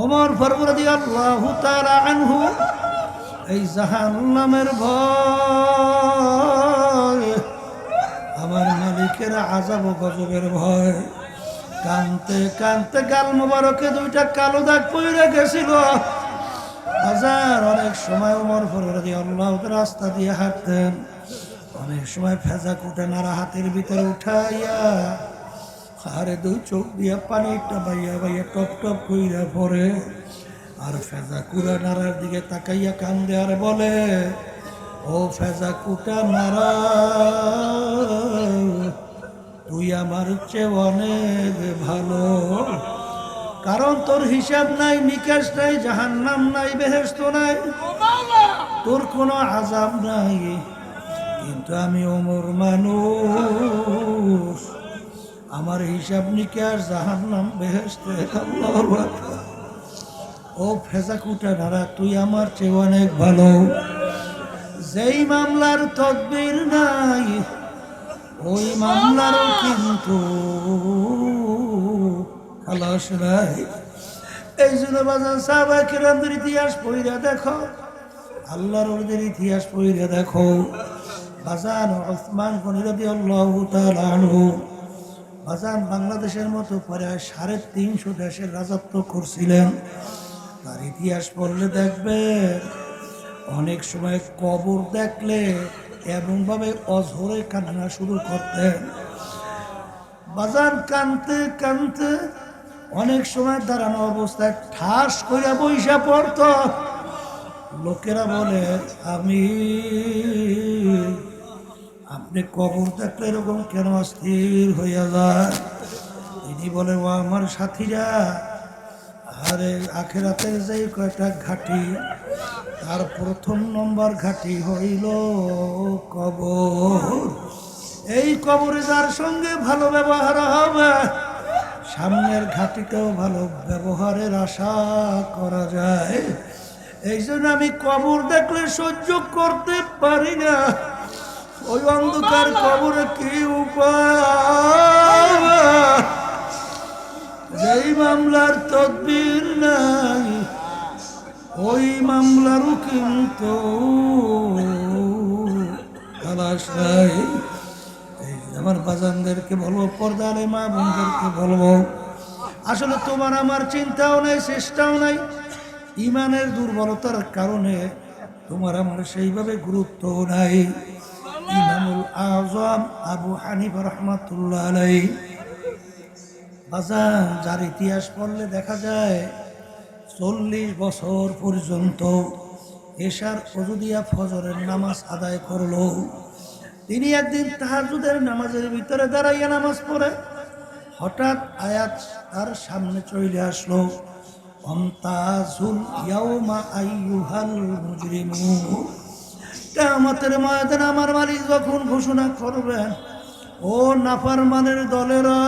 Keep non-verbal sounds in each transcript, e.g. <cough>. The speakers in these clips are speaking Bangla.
ওমর ফরমরদি আল্লাহ আনহু, এই জাহান্নামের ভয়, আমার মালিকের আজাব গজবের ভয়। কানতে কানতে গাল মোবারকে দুইটা কালো দাগ পইরে গেছিল। হাজার অনেক সময় ওমর ফরমরদি আল্লাহ রাস্তা দিয়ে হাঁটতেন। অনেক সময় ফেজা কুটে নাড়া হাতের ভিতরে উঠাইয়া আরে দুই চোখ দিয়া পানিটা বাইয়া বাইয়া টপ টপ কইরা পরে আর ফেজা কুড়া নাড়ার দিকে তাকাইয়া কান্দে আর বলে, ও ফেজা কুটা নাড়া, তুই আমার চেয়ে অনেক ভালো। কারণ তোর হিসাব নাই, নিকাশ নাই, জাহান্নাম নাই বেহেস্ত নাই। তোর কোনো আজাব নাই। কিন্তু আমি অমর মানুষ। আমার হিসাব নিকাশ জাহান্নাম বেহেস্তে আল্লাহু আকবার। ও ফেজা কুটা নারা, তুই আমার চেয়ে অনেক ভালো। যেই মামলার তদবির নাই, ওই মামলারও কিন্তু খালাস নাই। এই জন্য বাজান সাহবা কিরামদের ইতিহাস পড়িয়া দেখো, আল্লাহর ওদের ইতিহাস পড়িয়া দেখো। বাজান ওসমান গনিরদি আল্লাহ তাআলা বাজান বাংলাদেশের মতো প্রায় সাড়ে তিনশো দেশের রাজত্ব করছিলেন। তার ইতিহাস পড়লে দেখবে, অনেক সময় কবর দেখলে এমনভাবে অঝরে কান্না শুরু করতেন। বাজার কানতে কানতে অনেক সময় দাঁড়ানো অবস্থায় ঠাস করে বৈশা পড়ত। লোকেরা বলে আমি আপনি কবর দেখলে এরকম কেন অস্থির হইয়া যায়? তিনি বলে, ও আমার সাথীরা, আরে আখেরাতের যে কয়টা ঘাটি, তার প্রথম নম্বর ঘাটি হইল কবর। এই কবরে যার সঙ্গে ভালো ব্যবহার হবে, সামনের ঘাটিতেও ভালো ব্যবহারের আশা করা যায়। এই জন্য আমি কবর দেখলে সহ্য করতে পারি না। ওই অন্ধকার কবরে কি উপায়? মামলার তদবির নাই, ওই মামলারও কিন্তু আমার বাজানদেরকে বলব পর্দালে মা বোনদেরকে বলব, আসলে তোমার আমার চিন্তাও নাই, চেষ্টাও নাই। ইমানের দুর্বলতার কারণে তোমার আমার সেইভাবে গুরুত্ব নাই। ইমামুল আজম আবু হানিফ আলাই বাজান যার ইতিহাস পড়লে দেখা যায়, চল্লিশ বছর পর্যন্ত এশার অজুদিয়া ফজরের নামাজ আদায় করল। তিনি একদিন তাহাজুদের নামাজের ভিতরে দাঁড়াইয়া নামাজ পড়ে। হঠাৎ আয়াত তার সামনে চলে আসলো। অন্তাজুল ইয়াউমা আইয়ুহাল মুজরিমুন। কেয়ামতের ময়দানে আমার মালিক যখন ঘোষণা করবেন, ও নাফারমানের দলেরা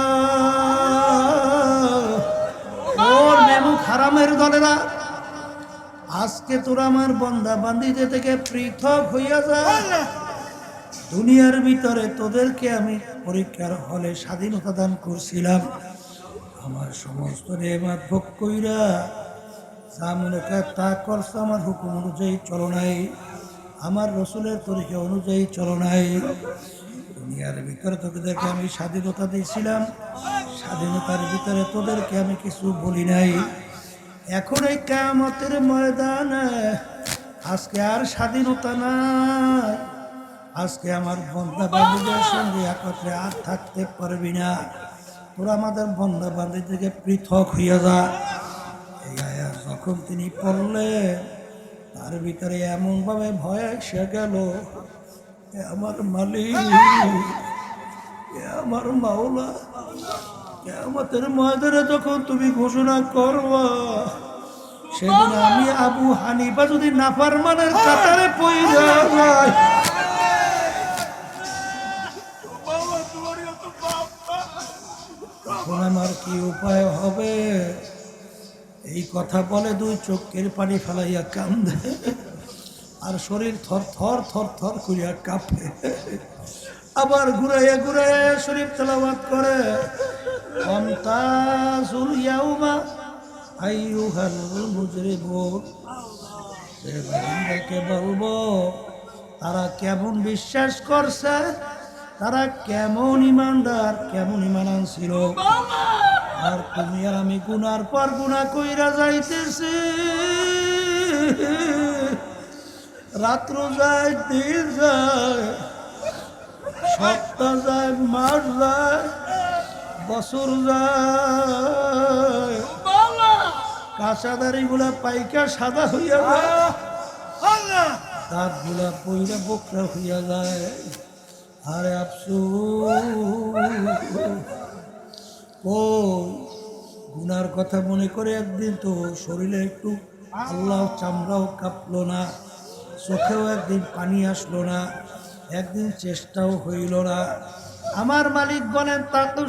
ওর মেমু খারামের দলেরা, আজকে তোরা আমার বন্দা বান্দিতে থেকে পৃথক হইয়া যা। দুনিয়ার ভিতরে তোদেরকে আমি পরীক্ষার হলে স্বাধীনতা দান করছিলাম। আমার সমস্ত নেমাত ভোগ কইরা যা মনে তা করছ, আমার হুকুম অনুযায়ী চলো নাই। আমার রসুলের তরিকা অনুযায়ী চলো নাই। দুনিয়ার ভিতরে তোদেরকে আমি স্বাধীনতা দিয়েছিলাম। স্বাধীনতার ভিতরে তোদেরকে আমি কিছু বলি নাই। এখন এই কামতের ময়দানে আজকে আর স্বাধীনতা নাই। আজকে আমার বন্ধা বান্ধবীদের সঙ্গে একত্রে আর থাকতে পারবি না। তোরা আমাদের বন্ধা বান্ধব থেকে পৃথক হইয়া যা। যখন তিনি পড়লে তার ভিতরে এমনভাবে ভয় এসে গেল আমার মালিক আমার মাওলা আমাদের ময়দানে যখন তুমি ঘোষণা করবা, সেদিন আমি আবু হানিফা যদি নাফারমানের কাতারে পইরা যায় কথা বলে দুই চোখের পানি ফেলাইয়া কান্দে। আর শরীর থর থর থর থর করিয়া কাঁপে। আবার ঘুরাইয়া ঘুরাইয়া শরীফ তেলাবাদ করে। বলব, তারা কেমন বিশ্বাস করছে? তারা কেমন ইমানদার, কেমন ইমান ছিল আর তুমি আর আমি গুনার পর গুণা কইরা যাইতেছি। রাত্র যায় দিন যায় সপ্তাহ যায় মাস যায় বছর যায়। কাঁচা দাড়িগুলা পাইকা সাদা হইয়া যায়। দাঁতগুলা পইরা বোকরা হইয়া যায়। আরে আফসু ও গুনার কথা মনে করে একদিন তো শরীরে একটু আল্লাহ চামড়াও কাঁপলো না চোখেও একদিন পানি আসলো না একদিন চেষ্টাও হইল না। আমার মালিক বলেন তাতু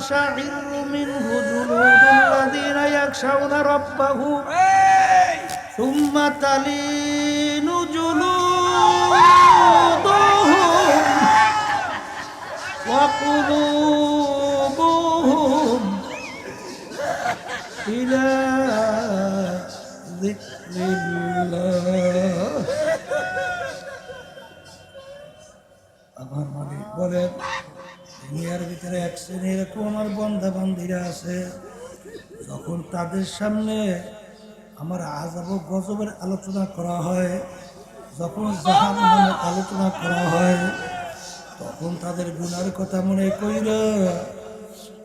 <laughs> إلى ذكر الله আমার মালিক বলেন দুনিয়ার ভিতরে এক শ্রেণী এরকম আমার বন্ধা বান্ধীরা আছে যখন তাদের সামনে আমার আজাব ও গজবের আলোচনা করা হয় যখন জাহান নামের আলোচনা করা হয় তখন তাদের গুনার কথা মনে কইরা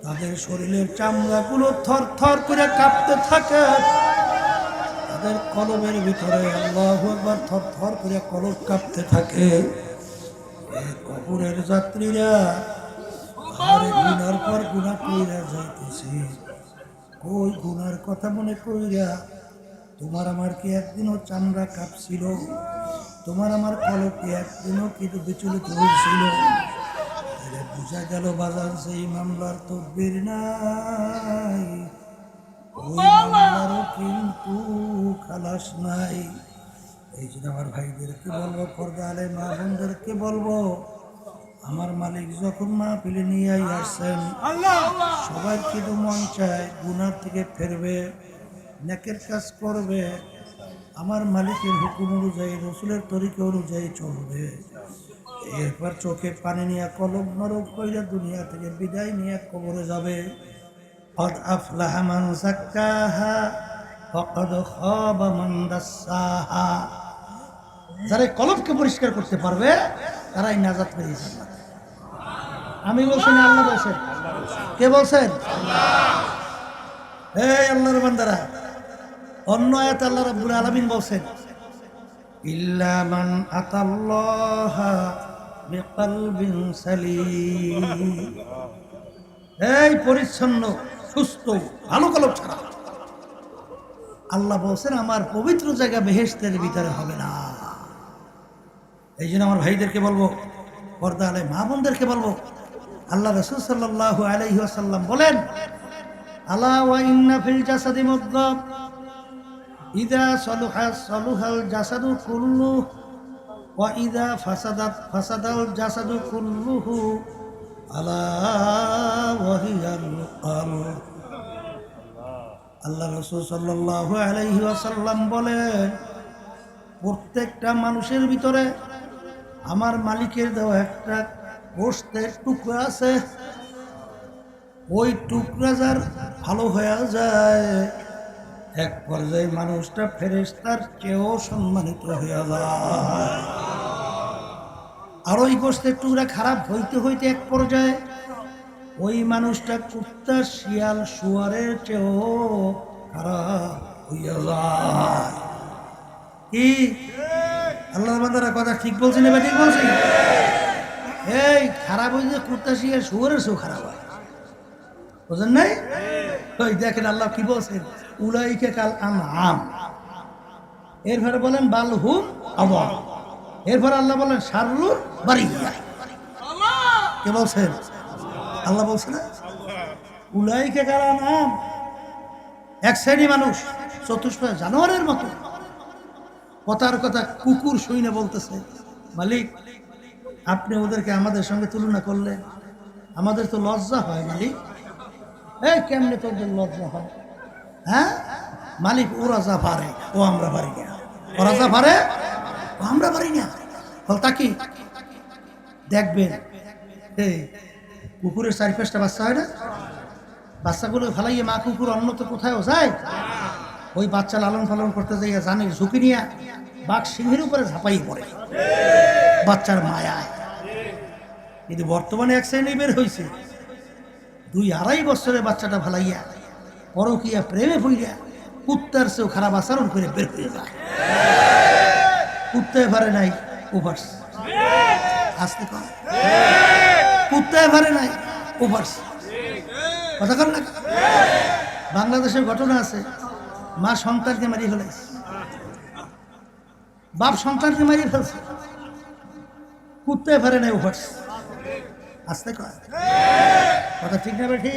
তাদের শরীরের চামড়াগুলো থর থর করে কাঁপতে থাকে। তাদের কলমের ভিতরে আল্লাহ একবার থর থর করে কলম কাঁপতে থাকে। কবরের যাত্রীরা পর গুনার কথা মনে তোমার আমার কি একদিনও চামড়া কাঁপছিল? তোমার আমার কলকে একদিনও কিন্তু বিচলিত হয়েছিল বোঝা গেল বাজার সেই মামলার তদবির নাই। ওই মামলারও কিন্তু খালাস নাই। এই জন্য আমার ভাইদেরকে বলব পর্দা আলে মা বোনদেরকে বলব আমার মালিক যখন মা পিলে নিয়ে আসছেন সবাই কিন্তু মন চায় গুনার থেকে ফেরবে নেকের কাজ করবে আমার মালিকের হুকুম অনুযায়ী রসুলের তরিকা অনুযায়ী চলবে। এরপর চোখে পানি নিয়ে কলম নরক কইরা দুনিয়া থেকে বিদায় নিয়ে কবরে যাবে قد أفلح من زكاها وقد خاب من دساها যারা এই কলমকে পরিষ্কার করতে পারবে তারাই নাজাত পেয়ে যাবে আমি বলছি না আল্লাহ বলছেন কে বলছেন এই আল্লাহর বান্দারা অন্য আয়াত আল্লাহ রাব্বুল আলামিন বলছেন ইল্লা মান আতাল্লাহ বিকলবিন সালিম এই পরিচ্ছন্ন, সুস্থ, ভালো কলম ছাড়া। আল্লাহ বলছেন, আমার পবিত্র জায়গা বেহেশতের ভিতরে হবে না। এই জন্য আমার ভাইদেরকে বলব পর্দা আলাই মা বোনদেরকে বলব, আল্লাহ রসুল সাল্লাহ আলাইহি আসাল্লাম বলেন আল্লাহ ইদা সলুহা, সলুহাল জাসাদু কুল্লু ওয়া ইদা ফাসাদাত, ফাসাদাল জাসাদু কুল্লুহু আলা ওয়াহিয়াল আল্লাহ রসুল সাল্লাহ আসাল্লাম বলেন, প্রত্যেকটা মানুষের ভিতরে আমার মালিকের দেওয়া একটা গোষ্ঠের টুকরা আছে। ওই টুকরা যার ভালো হয়ে যায়। এক পর্যায়ে মানুষটা ফেরেস্তার চেয়েও সম্মানিত হয়ে যায়। আর ওই গোষ্ঠের টুকরা খারাপ হইতে হইতে এক পর্যায়ে ওই মানুষটা কুত্তা শিয়াল শুয়ারের চেয়েও খারাপ হইয়া যায়। কি? আল্লাহ কথা ঠিক বলছি না বা ঠিক বলছি এই খারাপ হইলে কুত্তা শিয়াল শুয়ারের চেয়েও খারাপ হয়। বুঝেন নাই? ওই দেখেন আল্লাহ কি বলছেন? উলাইকে কাল আম এরপরে বলেন বালহুম আবার এরপর আল্লাহ বলেন সারুর বাড়িয়া কে বলছেন? আল্লাহ বলছে না? উলাইকে কাল আম এক শ্রেণি মানুষ চতুষ্প জানোয়ারের মতো। কথার কথা কুকুর শুইনে বলতেছে, মালিক, আপনি ওদেরকে আমাদের সঙ্গে তুলনা করলেন। আমাদের তো লজ্জা হয়, মালিক। এই, কেমনে তোদের লজ্জা হয়? হ্যাঁ? মালিক ওরা যা পারে, ও আমরা পারি না। ওরা যা পারে, ও আমরা পারি না। বল, তাকি। দেখবেন কুকুরের চারি পাঁচটা বাচ্চা হয় না? বাচ্চাগুলো ফেলাইয়ে মা কুকুর অন্য তো কোথাও যায়? ওই বাচ্চা লালন পালন করতে যাইয়া জানে, ঝুঁকি নিয়ে বাঘ সিংহের উপরে ঝাঁপাই পড়ে। বাচ্চার মায়ায়। কিন্তু বর্তমানে এক শ্রেণি বের হয়েছে দুই আড়াই বছরের বাচ্চাটা ফেলাইয়া পরকিয়া প্রেমে পইয়া কুত্তার চেয়েও খারাপ আচরণ করে বের হয়ে যায়। কুত্তায় পারে নাই ওভার্স। আসতে কম কুত্তায় পারে নাই ওভার্স। কথা কর না? বাংলাদেশের ঘটনা আছে, মা সন্তানকে মারিয়ে ফেলাইছে। বাপ সন্তানকে মারিয়ে ফেলছে। কুত্তায় পারে নাই ওভার্স। আসতে কথা ঠিক না ঠিক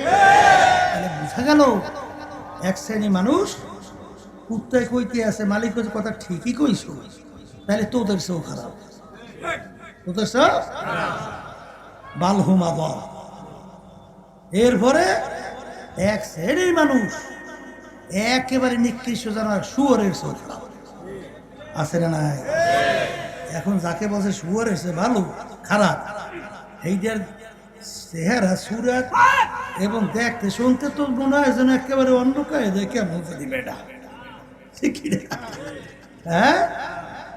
তাহলে বোঝা গেল এক শ্রেণি মানুষ কুত্তায় কইতে আছে, মালিক কইছে কথা ঠিকই কইছো তাহলে তোদের সেও খারাপ। তোদের সেও বালহুমা বল। এরপরে এক শ্রেণির মানুষ, একেবারে নিকৃষ্ট জানার শুয়ারের সেও খারাপ। আছে না নাই? এখন যাকে বলছে শুয়ারের সে ভালো, খারাপ। এইটার চেহারা, সুরাত এবং দেখতে শুনতে তো মনে হয় যেন একেবারে অন্য কায়দে কেমন যদি বেটা ঠিকই রে। হ্যাঁ?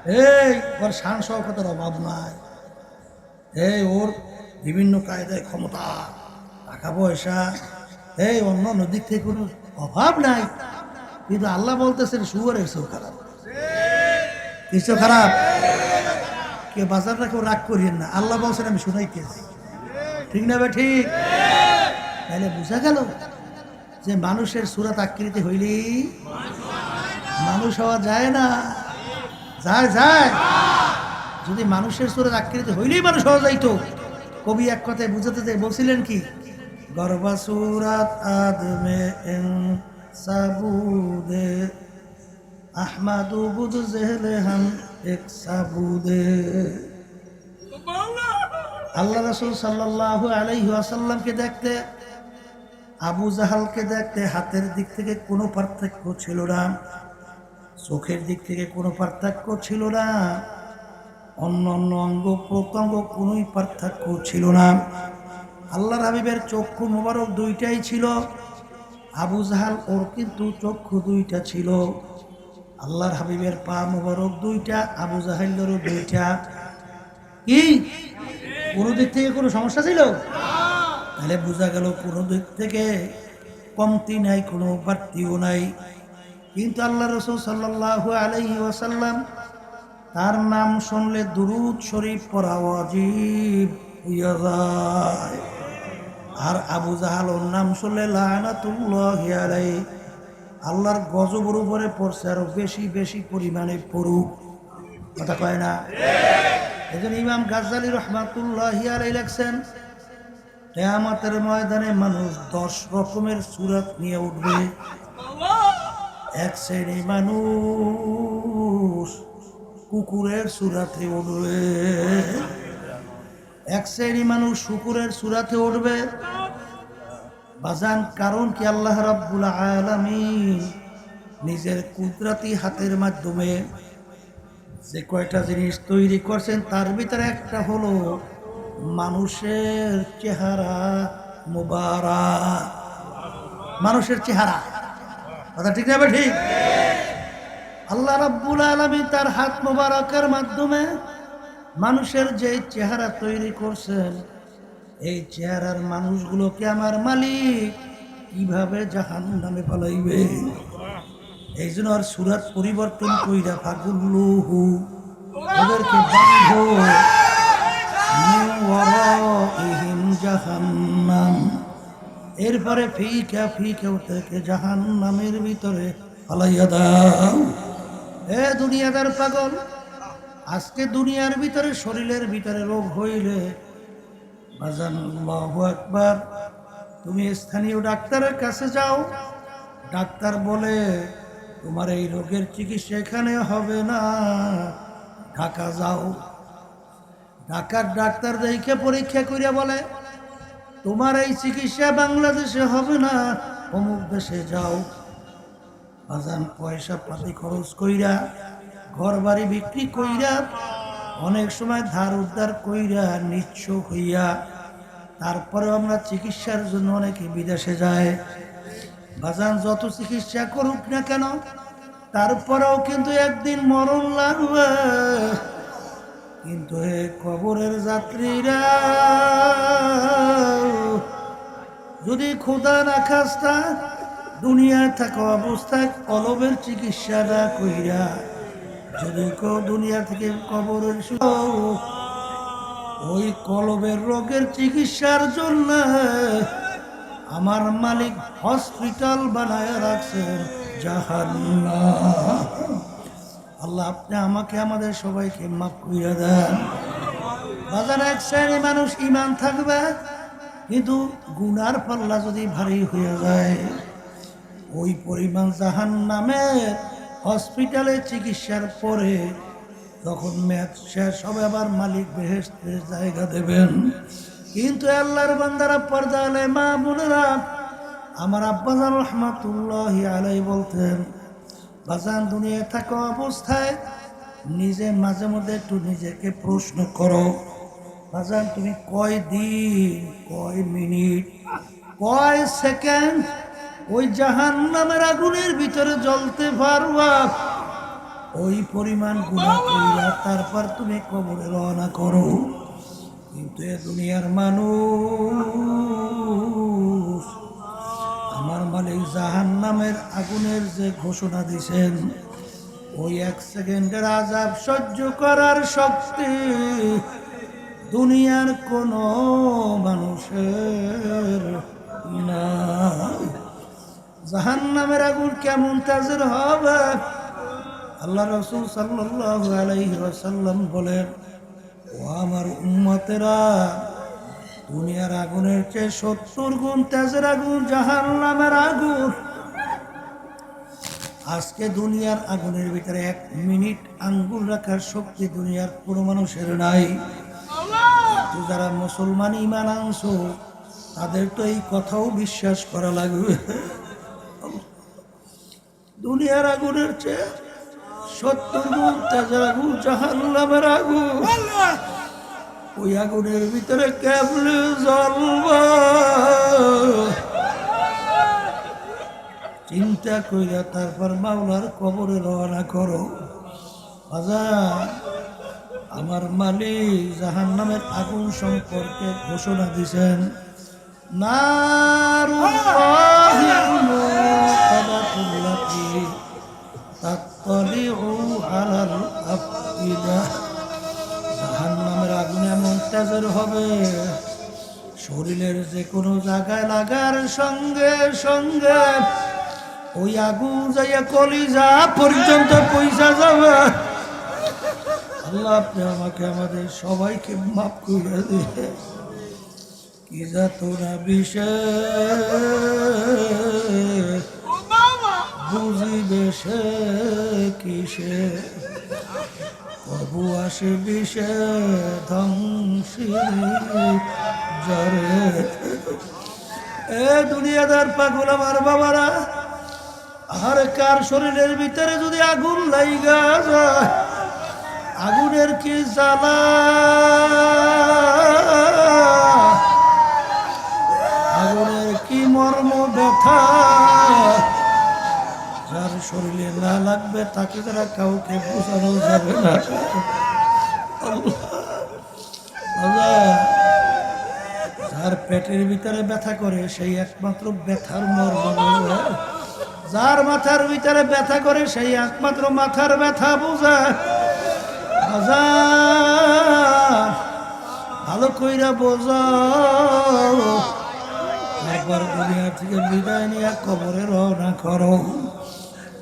এই, ওর শান শওকতের অভাব নাই। এই, ওর বিভিন্ন কায়দায় ক্ষমতা, টাকা পয়সা, এই, অন্য দিক থেকে কোনো অভাব নাই। কিন্তু আল্লাহ বলতেছেন শুয়ারের চেয়েও খারাপ। কিছু খারাপ? কে বাজারটা কেউ রাগ করিয়েন না। আল্লাহ বলছেন, আমি শুনাইতেছি। ঠিক না বে ঠিক? তাহলে বোঝা গেল যে মানুষের সুরাত আকৃতি হইলেই মানুষ হওয়া যায় না। যায় যায়। যদি মানুষের সুরাত আকৃতি হইলেই মানুষ হওয়া যাইতো। কবি এক কথায় বুঝাতে চাই, বলছিলেন কি? গর্বা সুরাত আদমে সাবুদে আহমাদু বুদ জেহলে হাম এক সাবুদে। আল্লাহ রসুল সাল্লাহ আলাইহি আসাল্লামকে দেখতে আবু জাহালকে দেখতে হাতের দিক থেকে কোনো পার্থক্য ছিল না। চোখের দিক থেকে কোনো পার্থক্য ছিল না। অন্য অন্য অঙ্গ প্রত্যঙ্গ কোনোই পার্থক্য ছিল না। আল্লাহর হাবিবের চক্ষু মোবারক দুইটাই ছিল। আবু জাহাল ওর কিন্তু চক্ষু দুইটা ছিল। আল্লাহর হাবিবের পা মোবারক দুইটা, আবু জাহাল্লেরও দুইটা। কি? কোনো দিক থেকে কোনো সমস্যা ছিল? তাহলে বোঝা গেল কোনো দিক থেকে কমতি নাই, কোনো বাড়তিও নাই। কিন্তু আল্লাহ রসুল সাল্লাহ আলহি ওয়াসাল্লাম তার নাম শুনলে দুরুদ শরীফ পড়া অজীব আর আবু জাহাল ওর নাম শুনলে আলাই আল্লাহর গজবর উপরে পড়ছে আরও বেশি বেশি পরিমাণে পড়ুক। কথা কয় না? এজন ইমাম গাজ্জালি রহমাতুল্লাহ আলাই লেখছেন কেয়ামতের ময়দানে মানুষ দশ রকমের সুরাত নিয়ে উঠবে। এক শ্রেণি মানুষ কুকুরের সুরাতে উঠবে। এক শ্রেণি মানুষ শুকুরের সুরাতে উঠবে। বাজান কারণ কি আল্লাহ রাব্বুল আলামিন নিজের কুদরতি হাতের মাধ্যমে যে কয়টা জিনিস তৈরি করছেন, তার ভিতরে একটা হলো মানুষের চেহারা মুবারা মানুষের চেহারা। কথা ঠিক না ঠিক? আল্লাহ রাব্বুল আলামিন তার হাত মোবারকের মাধ্যমে মানুষের যে চেহারা তৈরি করছেন, এই চেহারার মানুষগুলোকে আমার মালিক কীভাবে জাহান নামে পালাইবে? এই জন্য আর সুরাত পরিবর্তন কইরা ফাগুল্লুহু ওদেরকে বান্ধো মিন ওয়ারাইহিম জাহান্নাম এরপরে ফিকা ফিকা ওদেরকে জাহান্নামের ভিতরে ফালাইয়া দাও। এ দুনিয়াদার পাগল, আজকে দুনিয়ার ভিতরে শরীরের ভিতরে রোগ হইলে আকবার। তুমি স্থানীয় ডাক্তারের কাছে যাও, ডাক্তার বলে, তোমার এই রোগের চিকিৎসা এখানে হবে না, ঢাকা যাও। ঢাকার ডাক্তার দেখে পরীক্ষা করিয়া বলে, তোমার এই চিকিৎসা বাংলাদেশে হবে না, অমুক দেশে যাও। বাজান পয়সা পাতি খরচ কইরা ঘর বাড়ি বিক্রি কইরা, অনেক সময় ধার উদ্ধার কইরা নিচ্ছ হইয়া, তারপরেও আমরা চিকিৎসার জন্য অনেকে বিদেশে যায়। বাজান যত চিকিৎসা করুক না কেন, তারপরেও কিন্তু একদিন মরণ লাগবে। কিন্তু হে কবরের যাত্রীরা, যদি খোদা না খাস্তা, দুনিয়ায় থাকা অবস্থায় কলবের চিকিৎসা না কইরা, যদি দুনিয়া থেকে কবরের ওই কলবের রোগের চিকিৎসার জন্য আমার মালিক হসপিটাল বানায় রাখছেন জাহান্নাম। আল্লাহ, আপনি আমাকে, আমাদের সবাইকে মাফ করিয়া দেন। বাজার এক শ্রেণি মানুষ ইমান থাকবে, কিন্তু গুনার পাল্লা যদি ভারী হয়ে যায়, ওই পরিমাণ জাহান নামে হসপিটালে চিকিৎসার পরে তখন ম্যাচ শেষ হবে, আবার মালিক বেহেস্তের জায়গা দেবেন। কিন্তু আল্লাহর বান্দারা, পর্দা আলাই মা বোনেরা, আমার আব্বাজান রহমাতুল্লাহ আলাই বলতেন বাজান দুনিয়ায় থাকা অবস্থায় নিজে মাঝে মধ্যে একটু নিজেকে প্রশ্ন করো। বাজান, তুমি কয় দিন, কয় মিনিট, কয় সেকেন্ড ওই জাহান নামের আগুনের ভিতরে জ্বলতে পারবা? ওই পরিমাণ গুণা করিয়া তারপর তুমি কবরে রওনা করো। কিন্তু এ দুনিয়ার মানুষ জাহান নামের আগুনের যে ঘোষণা দিছেন ওই এক সেকেন্ডের আজাব সহ্য করার শক্তি দুনিয়ার কোন মানুষের না জাহান নামের আগুন কেমন তাজের হবে? আল্লাহ রসুল সাল্লাহ বলেন, ও আমার উম্মতেরা, দুনিয়ার আগুনের চেয়ে সত্তর গুণ তেজের আগুন জাহান নামের আগুন আজকে দুনিয়ার আগুনের ভিতরে এক মিনিট আঙ্গুল রাখার শক্তি দুনিয়ার কোনো মানুষের নাই। যারা মুসলমান ইমান আনছো, তাদের তো এই কথাও বিশ্বাস করা লাগবে। দুনিয়ার আগুনের চেয়ে সত্তর গুণ তেজের আগুন জাহান নামের আগুন। ওই আগুনের ভিতরে কেবলে জ্বলবা চিন্তা কইরা তারপর মাওলার কবরে রওনা করো। আমার মালিক জাহান নামের আগুন সম্পর্কে ঘোষণা দিছেন হবে, শরীরের যে কোনো জায়গায় লাগার সঙ্গে সঙ্গে ওই আগুন যাইয়া কলিজা পর্যন্ত পয়সা যাবে। আল্লাহ, আপনি আমাকে, আমাদের সবাইকে মাফ করে দিয়ে কি যা তোরা বিশেষ বুঝিবে কিসে? কবু আসে বিষে ধ্বংসী জরে এ দুনিয়াদার পাগল আমার বাবারা আর কার শরীরের ভিতরে যদি আগুন লাইগা যায়, আগুনের কি জ্বালা? আগুনের কি মর্ম ব্যথা? যার শরীরে না লাগবে, তাকে তারা কাউকে বোঝানো যাবে না। যার পেটের ভিতরে ব্যথা করে, সেই একমাত্র ব্যথার মর্ম যার মাথার ভিতরে ব্যথা করে, সেই একমাত্র মাথার ব্যথা বোঝা। ভালো কইরা বোঝাও একবার দুনিয়া থেকে বিদায় নিয়ে কবরে রওনা করো।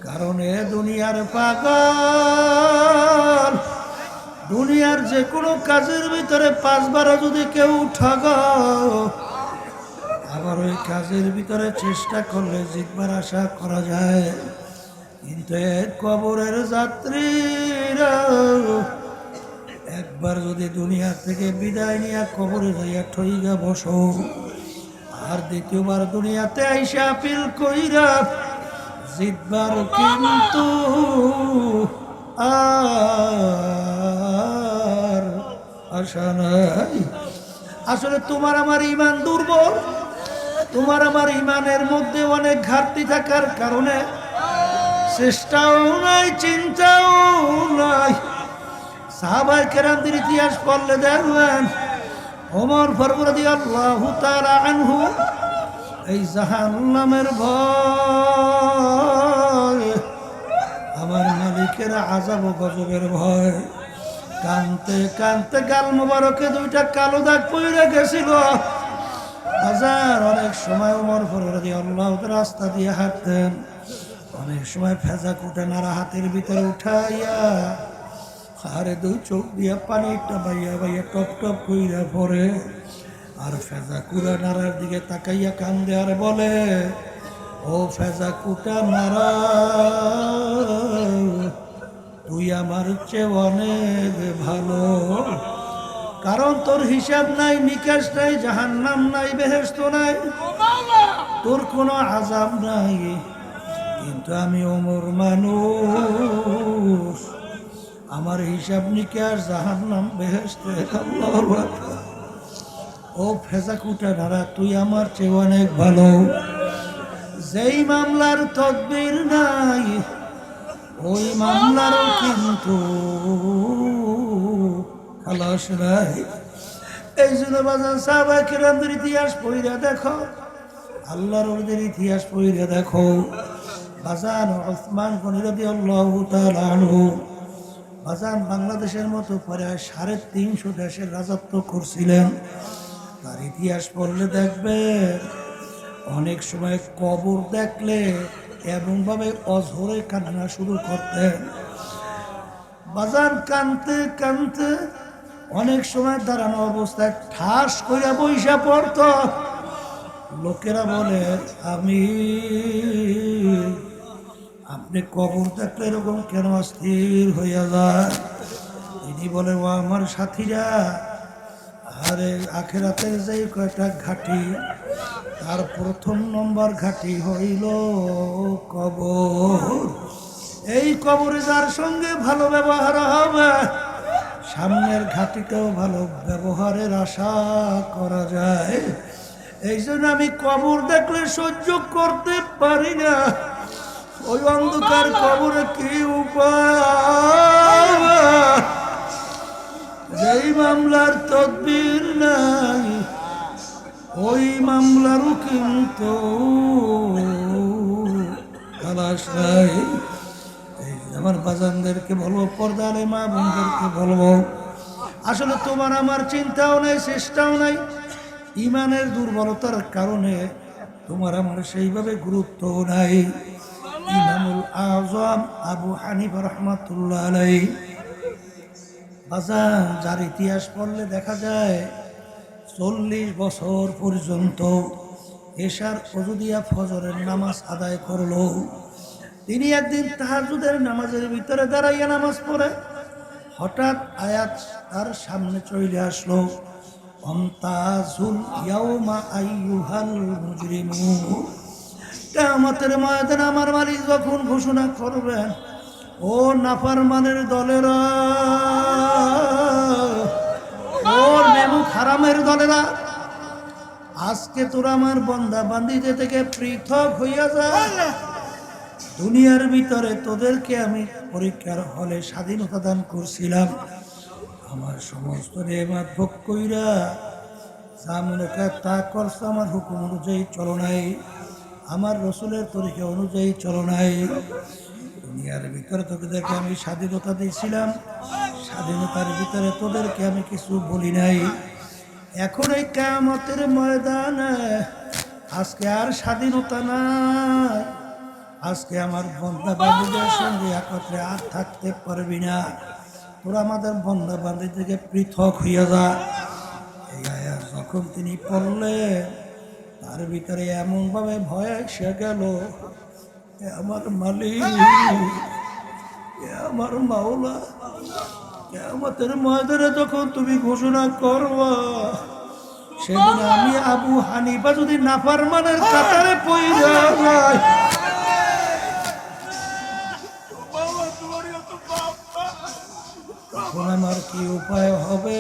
কারণ এ দুনিয়ার পাগল। দুনিয়ার যে কোনো কাজের ভিতরে পাঁচবারও যদি কেউ ঠগাও ওই কাজের ভিতরে চেষ্টা করলে জিতবার আশা করা যায়। কিন্তু এ কবরের যাত্রীরা একবার যদি দুনিয়া থেকে বিদায় নিয়ে কবরে যাইয়া ঠইগা বসো, আর দ্বিতীয়বার দুনিয়াতে আইসা আপিল কইরা জিতবার কিন্তু আর আশা নাই। আসলে তোমার আমার ইমান দুর্বল তোমার আমার ইমানের মধ্যে অনেক ঘাটতি থাকার কারণে চেষ্টাও নাই, চিন্তাও নাই। সাহাবাই কেরামদের ইতিহাস পড়লে দেখবেন ওমর ফরবরদি আল্লাহ আনহু এই জাহান্নামের ভয়, আমার মালিকের আজাব গজবের ভয়। কানতে কানতে গাল মোবারকে দুইটা কালো দাগ পইরে গেছিল। হাজার অনেক সময় ওমর ফরবরদি আল্লাহ রাস্তা দিয়ে হাঁটতেন। অনেক সময় ফেজা কুটে নাড়া হাতের ভিতরে উঠাইয়া আরে দুই চোখ দিয়া পানিটা বাইয়া বাইয়া টপ টপ কইরা পরে আর ফেজা কুড়া নাড়ার দিকে তাকাইয়া কান্দে আর বলে, ও ফেজা কুটা নাড়া, তুই আমার চেয়ে অনেক ভালো। কারণ তোর হিসাব নাই, নিকাশ নাই, জাহান্নাম নাই বেহেস্ত নাই। তোর কোনো আজাব নাই। কিন্তু আমি অমর মানুষ। আমার হিসাব নিকাশ, জাহান্নাম বেহেস্তে। ও ফেজা কুটা নারা, তুই আমার চেয়ে অনেক ভালো। যেই মামলার তদবির নাই, ওই মামলারও কিন্তু খালাস নাই এই জন্য বাজান সাহাবা কিরামদের ইতিহাস পড়িয়া দেখো। আল্লাহর ওদের ইতিহাস পড়িয়া দেখো। বাজান ওসমান গনিরদি আল্লাহ তাআলা বাজান বাংলাদেশের মতো প্রায় সাড়ে তিনশো দেশের রাজত্ব করছিলেন। তার ইতিহাস পড়লে দেখবে অনেক সময় কবর দেখলে এমনভাবে অঝরে কান্না শুরু করতেন। বাজার কানতে কানতে অনেক সময় দাঁড়ানো অবস্থায় ঠাস কইরা বইসা পড়ত। লোকেরা বলে, আমি আপনি কবর দেখলে এরকম কেন অস্থির হইয়া যায়? তিনি বলে, ও আমার সাথীরা, আরে আখেরাতের যে কয়টা ঘাটি, তার প্রথম নম্বর ঘাটি হইল কবর। এই কবরে যার সঙ্গে ভালো ব্যবহার হবে সামনের ঘাটিতেও ভালো ব্যবহারের আশা করা যায়। এই জন্য আমি কবর দেখলে সহ্য করতে পারি না। ওই অন্ধকার কবরে কি উপায়? যেই মামলার তদবির নাই, ওই মামলারও কিন্তু খালাস নাই। আমার বাজানদেরকে বলব পর্দারে মা বোনদেরকে বলব আসলে তোমার আমার চিন্তাও নাই, চেষ্টাও নাই। ইমানের দুর্বলতার কারণে তোমার আমার সেইভাবে গুরুত্ব নাই। ইমামুল আজম আবু হানিফ রহমাতুল্লাহ আলাই বাজান, যার ইতিহাস পড়লে দেখা যায়, চল্লিশ বছর পর্যন্ত এশার অজুদিয়া ফজরের নামাজ আদায় করল। তিনি একদিন তাহাজুদের নামাজের ভিতরে দাঁড়াইয়া নামাজ পড়ে। হঠাৎ আয়াত তার সামনে চলে আসলো। অন্তাজুল ইয়াউমা আইয়ুহাল মুজরিমুন। কেয়ামতের ময়দানে আমার মালিক যখন ঘোষণা করবেন, ও নাফারমানের দলেরা ওর মেমু খারামের দলেরা, আজকে তোরা আমার বন্দা বান্দিতে থেকে পৃথক হইয়া যায় দুনিয়ার ভিতরে তোদেরকে আমি পরীক্ষার হলে স্বাধীনতা দান করছিলাম। আমার সমস্ত নেমাত ভোগ কইরা যা মনে তা করছে, আমার হুকুম অনুযায়ী চলো নাই। আমার রসুলের তরিকা অনুযায়ী চলো নাই। দুনিয়ার ভিতরে তোদেরকে আমি স্বাধীনতা দিয়েছিলাম। স্বাধীনতার ভিতরে তোদেরকে আমি কিছু বলি নাই। এখন এই কামতের ময়দানে আজকে আর স্বাধীনতা নাই। আজকে আমার বন্ধা বান্ধবদের সঙ্গে একত্রে আর থাকতে পারবি না। তোরা আমাদের বন্ধা বান্ধব থেকে পৃথক হইয়া যা। এই আয়াত যখন তিনি পড়লেন, তার ভিতরে এমনভাবে ভয় এসে গেল আমার মালিক আমার মাওলা আমাদের ময়দানে যখন তুমি ঘোষণা করবা, সেদিন আমি আবু হানিফা যদি নাফারমানের কাতারে পইরা যায় তখন আমার কি উপায় হবে?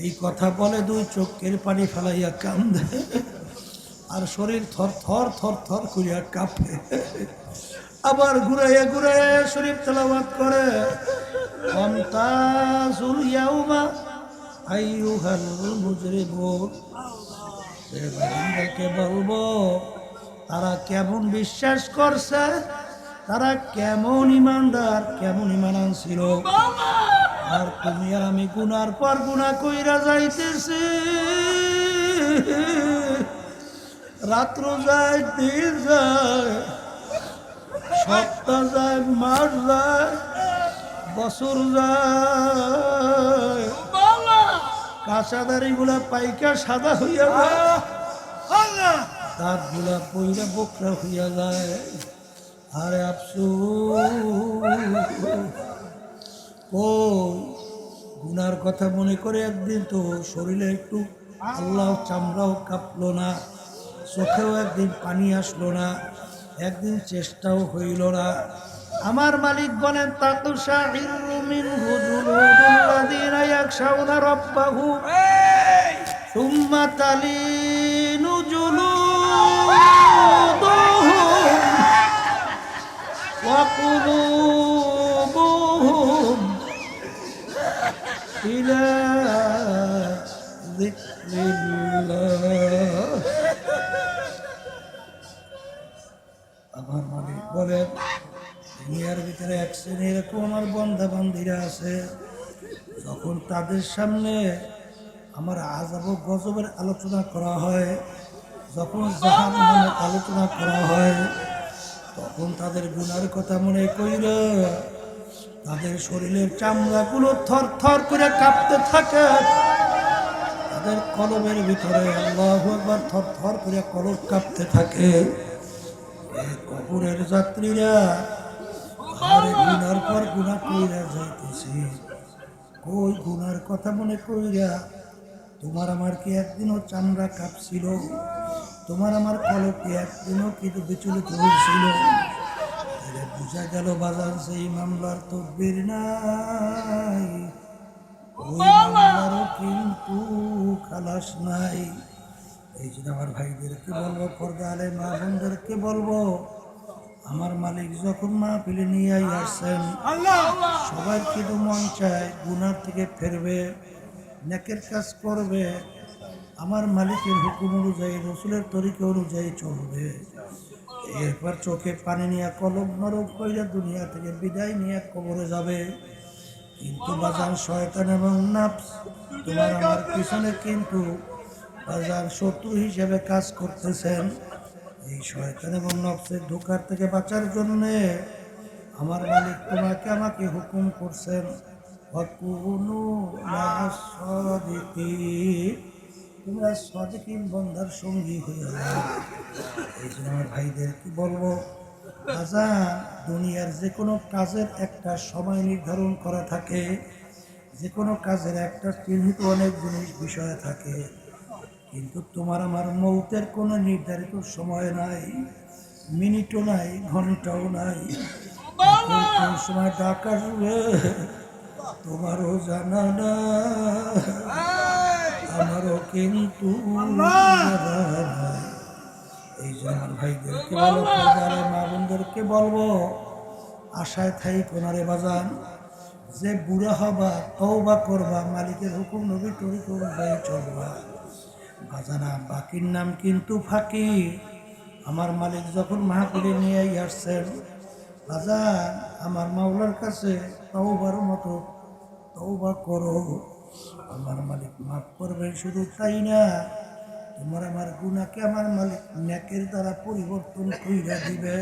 এই কথা বলে দুই চোখের পানি ফেলাইয়া কান্দে। আর শরীর থর থর থর থর করিয়া কাঁপে। আবার ঘুরাইয়া ঘুরাইয়া শরীর তেলাবাদ করে। তারা কেমন বিশ্বাস করছে? তারা কেমন ইমানদার কেমন ইমান আনছিল আর তুমি আর আমি গুনার পর গুণা কইরা যাইতেছি। রাত্র যায় দিন যায় সপ্তাহ যায় মাস যায় বছর যায়। কাঁচাদারি গুলা পাইকা সাদা হইয়া যায়। দাঁতগুলা পইরা বোকরা হইয়া যায়। আরে আফসু ও গুনার কথা মনে করে একদিন তো শরীরে একটু আল্লাহ চামড়াও কাঁপলো না চোখেও একদিন পানি আসলো না একদিন চেষ্টাও হইল না। আমার মালিক বলেন তাতু শাহিরু রাব্বাহু। সুম্মা তালিনু ওয়া কুলুবুহুম ইলা যিকরিল্লাহ আমার মালিক বলেন দুনিয়ার ভিতরে এক শ্রেণি আমার বন্ধা বান্ধীরা আছে, যখন তাদের সামনে আমার আজাব গজবের আলোচনা করা হয়, যখন জাহান আলোচনা করা হয় তখন তাদের গুনার কথা মনে কইর তাদের শরীরের চামড়াগুলো থর থর করে কাঁপতে থাকে। তাদের কলমের ভিতরে আল্লাহ একবার থর থর করে কলম কাঁপতে থাকে। এই কবরের যাত্রীরা পর কইরা গুনার কথা মনে কইরা, তোমার আমার কি একদিনও চামড়া কাঁপছিল? তোমার আমার কলকে একদিনও কিন্তু বিচলিত হয়েছিল। তাহলে বোঝা গেল বাজার সেই মামলার তদবির নাই। ওই মামলারও কিন্তু খালাস নাই। এই জন্য আমার ভাইদেরকে বলব পর্দা আলে মা বোনদেরকে বলব? আমার মালিক যখন মা পেলে নিয়ে আসছেন সবার কিন্তু মন চায় গুনার থেকে ফেরবে নেকের কাজ করবে। আমার মালিকের হুকুম অনুযায়ী, রসুলের তরিকা অনুযায়ী চলবে। এরপর চোখে পানি নিয়ে কলম নরক কইরা দুনিয়া থেকে বিদায় নিয়ে কবরে যাবে। কিন্তু বাজার শয়তান এবং নাফস তোমার আমার পিছনে কিন্তু বাজার শত্রু হিসেবে কাজ করতেছেন। এই শয়তান এবং নফসের ধোকার থেকে বাঁচার জন্যে আমার মালিক তোমাকে আমাকে হুকুম করছেন অকুনু তোমরা সদিকিন বন্ধার সঙ্গী হয়ে এই জন্য আমার ভাইদেরকে বলব? বাজার দুনিয়ার যে কোনো কাজের একটা সময় নির্ধারণ করা থাকে। যে কোনো কাজের একটা চিহ্নিত অনেক জিনিস বিষয় থাকে। কিন্তু তোমার আমার মৌতের কোনো নির্ধারিত সময় নাই, মিনিটও নাই, ঘন্টাও নাই। কোন সময় ডাক আসবে, তোমারও জানা না আমারও কিন্তু এই যে আমার ভাইদেরকে বলো পর্দারে মা বোনদেরকে বলব আশায় থাই কোনারে বাজান। যে বুড়া হবা তওবা করবা মালিকের হুকুম নবী টরি অনুযায়ী চলবা। বাজানা বাকির নাম কিন্তু ফাঁকি আমার মালিক যখন মাহফিলে নিয়ে আসছেন বাজান আমার মাওলার কাছে তওবার মতো তওবা করো। আমার মালিক মাফ করবেন, শুধু তাই না, তোমার আমার গুণাকে আমার মালিক, ন্যাকের দ্বারা পরিবর্তন কইরা দিবে।